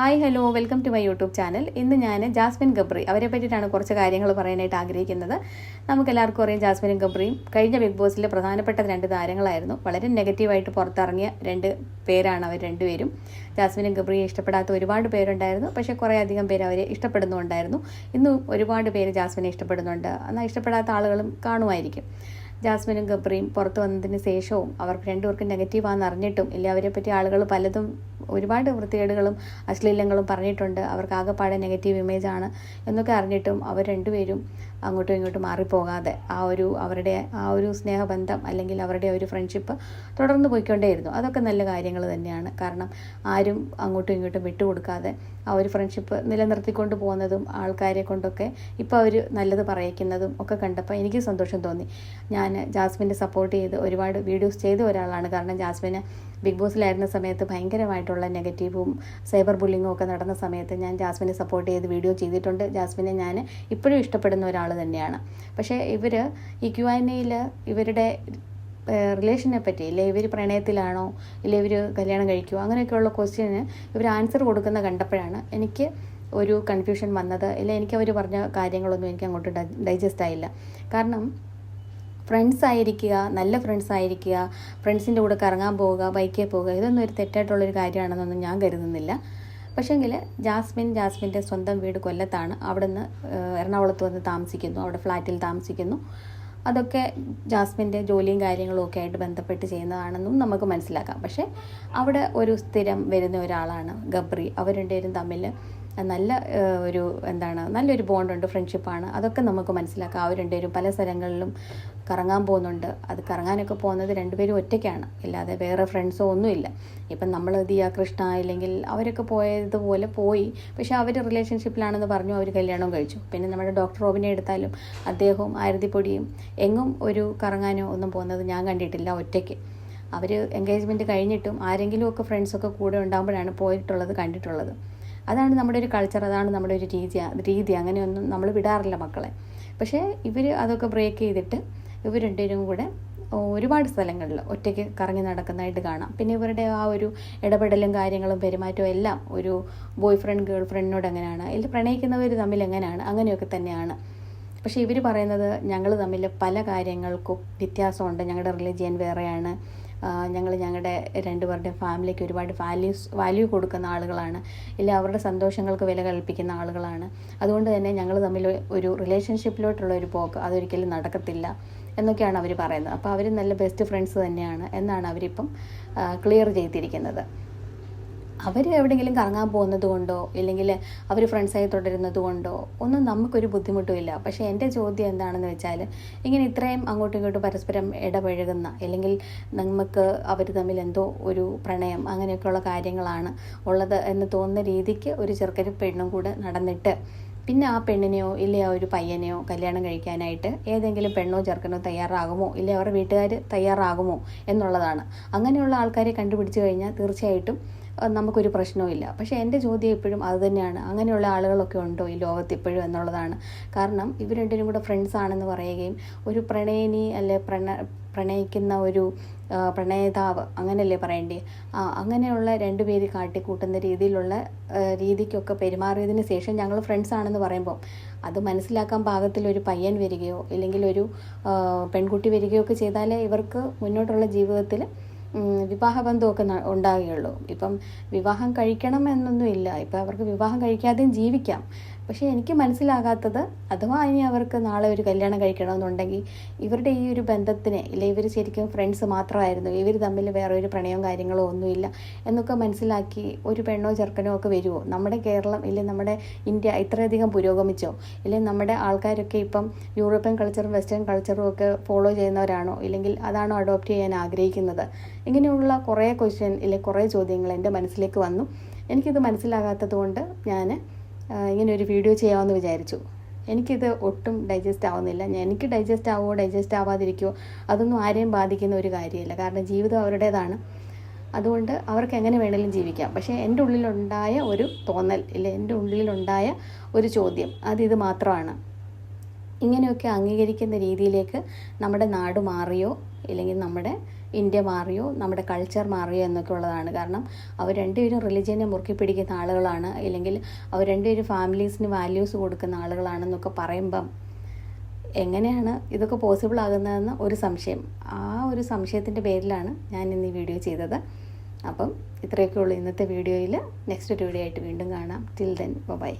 Hi hello welcome to my YouTube channel. ഇന്ന് ഞാൻ Jasmine Gabri അവരെ പറ്റിയിട്ടാണ് കുറച്ച് കാര്യങ്ങൾ പറയാനായിട്ട് ആഗ്രഹിക്കുന്നത്. നമുക്ക് എല്ലാവർക്കും അറിയാം ജാസ്മിനും ഗബ്രിയും കഴിഞ്ഞ ബിഗ് ബോസിലെ പ്രധാനപ്പെട്ട രണ്ട് താരങ്ങളായിരുന്നു. വളരെ നെഗറ്റീവായിട്ട് പുറത്തിറങ്ങിയ രണ്ട് പേരാണ് അവർ രണ്ടുപേരും. ജാസ്മിനും ഗബ്രിയെ ഇഷ്ടപ്പെടാത്ത ഒരുപാട് പേരുണ്ടായിരുന്നു. പക്ഷേ കുറേ അധികം പേര് അവരെ ഇഷ്ടപ്പെടുന്നുണ്ടായിരുന്നു ഇന്നും ഒരുപാട് പേര് ജാസ്മിനെ ഇഷ്ടപ്പെടുന്നുണ്ട്. എന്നാൽ ഇഷ്ടപ്പെടാത്ത ആളുകളും കാണുമായിരിക്കും. ജാസ്മിനും ഗബ്രിയും പുറത്തു വന്നതിന് ശേഷവും അവർക്ക് രണ്ടുപേർക്കും നെഗറ്റീവാണെന്ന് അറിഞ്ഞിട്ടും ഇല്ല പറ്റി ആളുകൾ പലതും ഒരുപാട് വൃത്തികേടുകളും അശ്ലീലങ്ങളും പറഞ്ഞിട്ടുണ്ട്. അവർക്ക് ആകെപ്പാടെ നെഗറ്റീവ് ഇമേജ് ആണ് എന്നൊക്കെ അറിഞ്ഞിട്ടും അവർ രണ്ടുപേരും അങ്ങോട്ടും ഇങ്ങോട്ടും മാറിപ്പോകാതെ ആ ഒരു അവരുടെ ആ ഒരു സ്നേഹബന്ധം അല്ലെങ്കിൽ അവരുടെ ഒരു ഫ്രണ്ട്ഷിപ്പ് തുടർന്ന് പോയിക്കൊണ്ടേയിരുന്നു. അതൊക്കെ നല്ല കാര്യങ്ങൾ തന്നെയാണ്. കാരണം ആരും അങ്ങോട്ടും ഇങ്ങോട്ടും വിട്ടുകൊടുക്കാതെ ആ ഒരു ഫ്രണ്ട്ഷിപ്പ് നിലനിർത്തിക്കൊണ്ട് പോകുന്നതും ആൾക്കാരെ കൊണ്ടൊക്കെ ഇപ്പോൾ അവർ നല്ലത് പറയിക്കുന്നതും ഒക്കെ കണ്ടപ്പോൾ എനിക്ക് സന്തോഷം തോന്നി. ഞാൻ ജാസ്മിനെ സപ്പോർട്ട് ചെയ്ത് ഒരുപാട് വീഡിയോസ് ചെയ്ത ഒരാളാണ്. കാരണം ജാസ്മിന് ബിഗ് ബോസിലായിരുന്ന സമയത്ത് ഭയങ്കരമായിട്ടുള്ള നെഗറ്റീവും സൈബർ ബുള്ളിങ്ങും ഒക്കെ നടന്ന സമയത്ത് ഞാൻ ജാസ്മിനെ സപ്പോർട്ട് ചെയ്ത് വീഡിയോ ചെയ്തിട്ടുണ്ട്. ജാസ്മിനെ ഞാൻ ഇപ്പോഴും ഇഷ്ടപ്പെടുന്ന ഒരാൾ തന്നെയാണ്. പക്ഷേ ഇവർ ഈ ക്യു ആൻ എയിൽ ഇവരുടെ റിലേഷനെ പറ്റി ഇല്ലേ ഇവർ പ്രണയത്തിലാണോ ഇല്ല ഇവർ കല്യാണം കഴിക്കുമോ അങ്ങനെയൊക്കെയുള്ള ക്വസ്റ്റ്യന് ഇവർ ആൻസർ കൊടുക്കുന്ന കണ്ടപ്പോഴാണ് എനിക്ക് ഒരു കൺഫ്യൂഷൻ വന്നത്. ഇല്ല എനിക്ക് അവർ പറഞ്ഞ കാര്യങ്ങളൊന്നും എനിക്ക് അങ്ങോട്ട് ഡൈജസ്റ്റ് ആയില്ല. കാരണം ഫ്രണ്ട്സ് ആയിരിക്കുക നല്ല ഫ്രണ്ട്സ് ആയിരിക്കുക ഫ്രണ്ട്സിന്റെ കൂടെ കറങ്ങാൻ പോവുക ബൈക്കിൽ പോവുക ഇതൊന്നും ഒരു തെറ്റായിട്ടുള്ളൊരു കാര്യമാണെന്നൊന്നും ഞാൻ കരുതുന്നില്ല. പക്ഷേങ്കിൽ ജാസ്മിൻ ജാസ്മിന്റെ സ്വന്തം വീട് കൊല്ലത്താണ്. അവിടുന്ന് എറണാകുളത്ത് വന്ന് താമസിക്കുന്നു. അവിടെ ഫ്ലാറ്റിൽ താമസിക്കുന്നു. അതൊക്കെ ജാസ്മിന്റെ ജോലിയും കാര്യങ്ങളും ഒക്കെ ആയിട്ട് ബന്ധപ്പെട്ട് ചെയ്യുന്നതാണെന്നും നമുക്ക് മനസ്സിലാക്കാം. പക്ഷേ അവിടെ ഒരു സ്ഥിരം വരുന്ന ഒരാളാണ് ഗബ്രി. അവർ തമ്മിൽ നല്ല ഒരു എന്താണ് നല്ലൊരു ബോണ്ടുണ്ട് ഫ്രണ്ട്ഷിപ്പാണ് അതൊക്കെ നമുക്ക് മനസ്സിലാക്കാം. അവർ രണ്ടുപേരും പല സ്ഥലങ്ങളിലും കറങ്ങാൻ പോകുന്നുണ്ട്. അത് കറങ്ങാനൊക്കെ പോകുന്നത് രണ്ടുപേരും ഒറ്റയ്ക്കാണ്. അല്ലാതെ വേറെ ഫ്രണ്ട്സോ ഒന്നുമില്ല. ഇപ്പം നമ്മൾ ദിയ കൃഷ്ണ ഇല്ലെങ്കിൽ അവരൊക്കെ പോയതുപോലെ പോയി. പക്ഷേ അവർ റിലേഷൻഷിപ്പിലാണെന്ന് പറഞ്ഞു അവർ കല്യാണം കഴിച്ചു. പിന്നെ നമ്മുടെ ഡോക്ടർ റോബിനെ എടുത്താലും അദ്ദേഹവും ആരതിപ്പൊടിയും എങ്ങും ഒരു കറങ്ങാനോ ഒന്നും പോകുന്നത് ഞാൻ കണ്ടിട്ടില്ല ഒറ്റയ്ക്ക്. അവർ എൻഗേജ്മെന്റ് കഴിഞ്ഞിട്ടും ആരെങ്കിലുമൊക്കെ ഫ്രണ്ട്സൊക്കെ കൂടെ ഉണ്ടാകുമ്പോഴാണ് പോയിട്ടുള്ളത് കണ്ടിട്ടുള്ളത്. അതാണ് നമ്മുടെ ഒരു കൾച്ചർ അതാണ് നമ്മുടെ ഒരു രീതി രീതി. അങ്ങനെയൊന്നും നമ്മൾ വിടാറില്ല മക്കളെ. പക്ഷേ ഇവർ അതൊക്കെ ബ്രേക്ക് ചെയ്തിട്ട് ഇവർ രണ്ടുപേരും കൂടെ ഒരുപാട് സ്ഥലങ്ങളിൽ ഒറ്റയ്ക്ക് കറങ്ങി നടക്കുന്നതായിട്ട് കാണാം. പിന്നെ ഇവരുടെ ആ ഒരു ഇടപെടലും കാര്യങ്ങളും പെരുമാറ്റവും എല്ലാം ഒരു ബോയ് ഫ്രണ്ട് ഗേൾ ഫ്രണ്ടിനോട് എങ്ങനെയാണ്? അതിൽ പ്രണയിക്കുന്നവർ തമ്മിൽ എങ്ങനെയാണ്? അങ്ങനെയൊക്കെ തന്നെയാണ്. പക്ഷേ ഇവർ പറയുന്നത് ഞങ്ങൾ തമ്മിൽ പല കാര്യങ്ങൾക്കും വ്യത്യാസമുണ്ട്. ഞങ്ങളുടെ റിലിജിയൻ വേറെയാണ്. ഞങ്ങൾ ഞങ്ങളുടെ രണ്ടുപേരുടെയും ഫാമിലിക്ക് ഒരുപാട് വാല്യൂസ് വാല്യൂ കൊടുക്കുന്ന ആളുകളാണ്. ഇല്ല അവരുടെ സന്തോഷങ്ങൾക്ക് വില കൽപ്പിക്കുന്ന ആളുകളാണ്. അതുകൊണ്ട് തന്നെ ഞങ്ങൾ തമ്മിൽ ഒരു റിലേഷൻഷിപ്പിലോട്ടുള്ള ഒരു പോക്ക് അതൊരിക്കലും നടക്കത്തില്ല എന്നൊക്കെയാണ് അവർ പറയുന്നത്. അപ്പോൾ അവർ നല്ല ബെസ്റ്റ് ഫ്രണ്ട്സ് തന്നെയാണ് എന്നാണ് അവരിപ്പം ക്ലിയർ ചെയ്തിരിക്കുന്നത്. അവർ എവിടെയെങ്കിലും കറങ്ങാൻ പോകുന്നത് കൊണ്ടോ ഇല്ലെങ്കിൽ അവർ ഫ്രണ്ട്സായി തുടരുന്നത് കൊണ്ടോ ഒന്നും നമുക്കൊരു ബുദ്ധിമുട്ടുമില്ല പക്ഷേ എന്റെ ചോദ്യം എന്താണെന്ന് വെച്ചാൽ ഇങ്ങനെ ഇത്രയും അങ്ങോട്ടും ഇങ്ങോട്ടും പരസ്പരം ഇടപഴകുന്ന അല്ലെങ്കിൽ നമുക്ക് അവർ തമ്മിൽ എന്തോ ഒരു പ്രണയം അങ്ങനെയൊക്കെയുള്ള കാര്യങ്ങളാണ് ഉള്ളത് എന്ന് തോന്നുന്ന രീതിക്ക് ഒരു ചെറുക്കനും പെണ്ണും കൂടെ നടന്നിട്ട് പിന്നെ ആ പെണ്ണിനെയോ ഇല്ലേ ആ ഒരു പയ്യനെയോ കല്യാണം കഴിക്കാനായിട്ട് ഏതെങ്കിലും പെണ്ണോ ചെറുക്കനോ തയ്യാറാകുമോ ഇല്ലേ അവരുടെ വീട്ടുകാർ തയ്യാറാകുമോ എന്നുള്ളതാണ്. അങ്ങനെയുള്ള ആൾക്കാരെ കണ്ടുപിടിച്ചു കഴിഞ്ഞാൽ തീർച്ചയായിട്ടും നമുക്കൊരു പ്രശ്നവുമില്ല. പക്ഷേ എന്റെ ചോദ്യം എപ്പോഴും അത് തന്നെയാണ്. അങ്ങനെയുള്ള ആളുകളൊക്കെ ഉണ്ടോ ഈ ലോകത്ത് ഇപ്പോഴും എന്നുള്ളതാണ്. കാരണം ഇവർ രണ്ടിനും കൂടെ ഫ്രണ്ട്സ് ആണെന്ന് പറയുകയും ഒരു പ്രണയിനി അല്ലെ പ്രണ പ്രണയിക്കുന്ന ഒരു പ്രണയതാവ് അങ്ങനെയല്ലേ പറയേണ്ടേ? ആ അങ്ങനെയുള്ള രണ്ടുപേര് കാട്ടിക്കൂട്ടുന്ന രീതിയിലുള്ള രീതിക്കൊക്കെ പെരുമാറിയതിന് ശേഷം ഞങ്ങൾ ഫ്രണ്ട്സ് ആണെന്ന് പറയുമ്പോൾ അത് മനസ്സിലാക്കാൻ പാകത്തിൽ ഒരു പയ്യൻ വരികയോ ഇല്ലെങ്കിൽ ഒരു പെൺകുട്ടി വരികയോ ഒക്കെ ചെയ്താലേ ഇവർക്ക് മുന്നോട്ടുള്ള ജീവിതത്തിൽ വിവാഹബന്ധമൊക്കെ ഉണ്ടാകുകയുള്ളൂ ഇപ്പം വിവാഹം കഴിക്കണം എന്നൊന്നുമില്ല ഇപ്പം അവർക്ക് വിവാഹം കഴിക്കാതെയും ജീവിക്കാം. പക്ഷേ എനിക്ക് മനസ്സിലാകാത്തത് അഥവാ ഇനി അവർക്ക് നാളെ ഒരു കല്യാണം കഴിക്കണമെന്നുണ്ടെങ്കിൽ ഇവരുടെ ഈ ഒരു ബന്ധത്തിന് ഇല്ല ഇവർ ശരിക്കും ഫ്രണ്ട്സ് മാത്രമായിരുന്നു ഇവർ തമ്മിൽ വേറെ ഒരു പ്രണയവും കാര്യങ്ങളോ ഒന്നുമില്ല എന്നൊക്കെ മനസ്സിലാക്കി ഒരു പെണ്ണോ ചെറുക്കനോ ഒക്കെ വരുമോ? നമ്മുടെ കേരളം ഇല്ലെ നമ്മുടെ ഇന്ത്യ ഇത്രയധികം പുരോഗമിച്ചോ? ഇല്ലെങ്കിൽ നമ്മുടെ ആൾക്കാരൊക്കെ ഇപ്പം യൂറോപ്യൻ കൾച്ചറും വെസ്റ്റേൺ കൾച്ചറും ഒക്കെ ഫോളോ ചെയ്യുന്നവരാണോ? ഇല്ലെങ്കിൽ അതാണോ അഡോപ്റ്റ് ചെയ്യാൻ ആഗ്രഹിക്കുന്നത്? ഇങ്ങനെയുള്ള കുറേ ക്വസ്റ്റ്യൻ ഇല്ലെ കുറേ ചോദ്യങ്ങൾ എന്റെ മനസ്സിലേക്ക് വന്നു. എനിക്കിത് മനസ്സിലാകാത്തത് കൊണ്ട് ഞാൻ ഇങ്ങനെ ഒരു വീഡിയോ ചെയ്യാമെന്ന് വിചാരിച്ചു. എനിക്കിത് ഒട്ടും ഡൈജസ്റ്റ് ആവുന്നില്ല. ഞാൻ എനിക്ക് ഡൈജസ്റ്റ് ആവുമോ ഡൈജസ്റ്റ് ആവാതിരിക്കുമോ അതൊന്നും ആരെയും ബാധിക്കുന്ന ഒരു കാര്യമില്ല. കാരണം ജീവിതം അവരുടേതാണ്. അതുകൊണ്ട് അവർക്ക് എങ്ങനെ വേണമെങ്കിലും ജീവിക്കാം. പക്ഷേ എന്റെ ഉള്ളിലുണ്ടായ ഒരു തോന്നൽ ഇല്ല എന്റെ ഉള്ളിലുണ്ടായ ഒരു ചോദ്യം അതിത് മാത്രമാണ്. ഇങ്ങനെയൊക്കെ അംഗീകരിക്കുന്ന രീതിയിലേക്ക് നമ്മുടെ നാട് മാറിയോ ഇല്ലെങ്കിൽ നമ്മുടെ ഇന്ത്യ മാറിയോ നമ്മുടെ കൾച്ചർ മാറിയോ എന്നൊക്കെ ഉള്ളതാണ്. കാരണം അവർ രണ്ടുപേരും റിലിജിയനെ മുറുക്കി പിടിക്കുന്ന ആളുകളാണ്. അല്ലെങ്കിൽ അവർ രണ്ടുപേരും ഫാമിലീസിന് വാല്യൂസ് കൊടുക്കുന്ന ആളുകളാണെന്നൊക്കെ പറയുമ്പം എങ്ങനെയാണ് ഇതൊക്കെ പോസിബിൾ ആകുന്നതെന്ന് ഒരു സംശയം. ആ ഒരു സംശയത്തിന്റെ പേരിലാണ് ഞാൻ ഇന്ന് ഈ വീഡിയോ ചെയ്തത്. അപ്പം ഇത്രയൊക്കെ ഉള്ളൂ ഇന്നത്തെ വീഡിയോയിൽ നെക്സ്റ്റ് ഒരു വീഡിയോ ആയിട്ട് വീണ്ടും കാണാം. Till then bye